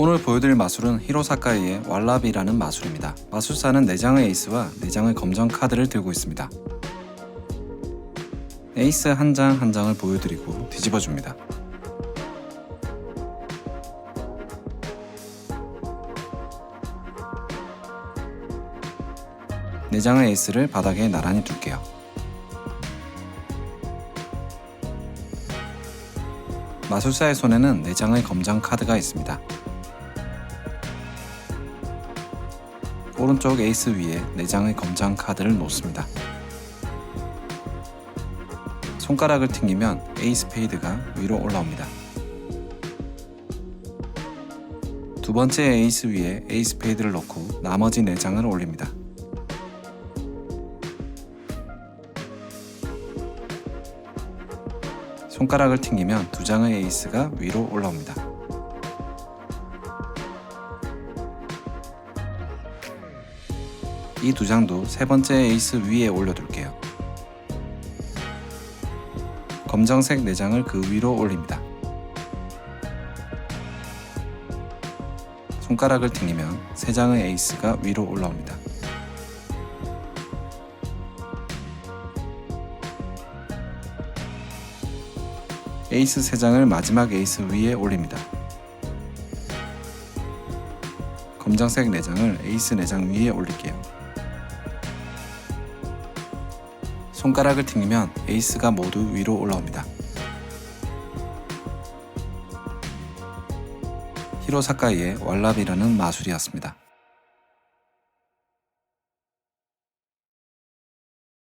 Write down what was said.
오늘 보여드릴 마술은 히로사카이의 왈라비라는 마술입니다. 마술사는 4장의 에이스와 4장의 검정 카드를 들고 있습니다. 에이스 한 장한 장을 보여드리고 뒤집어줍니다. 네 장의 에이스를 바닥에 나란히 둘게요. 마술사의 손에는 4장의 검정 카드가 있습니다. 오른쪽 에이스 위에 4장의 검정 카드를 놓습니다. 손가락을 튕기면 에이스 페이드가 위로 올라옵니다. 두 번째 에이스 위에 에이스 페이드를 놓고 나머지 4장을 올립니다. 손가락을 튕기면 두 장의 에이스가 위로 올라옵니다. 이 두 장도 세 번째 에이스 위에 올려둘게요. 검정색 4장을 그 위로 올립니다. 손가락을 튕기면 세 장의 에이스가 위로 올라옵니다. 에이스 3장을 마지막 에이스 위에 올립니다. 검정색 4장을 에이스 4장 위에 올릴게요. 손가락을 튕기면 에이스가 모두 위로 올라옵니다. 히로사카이의 왈라비라는 마술이었습니다.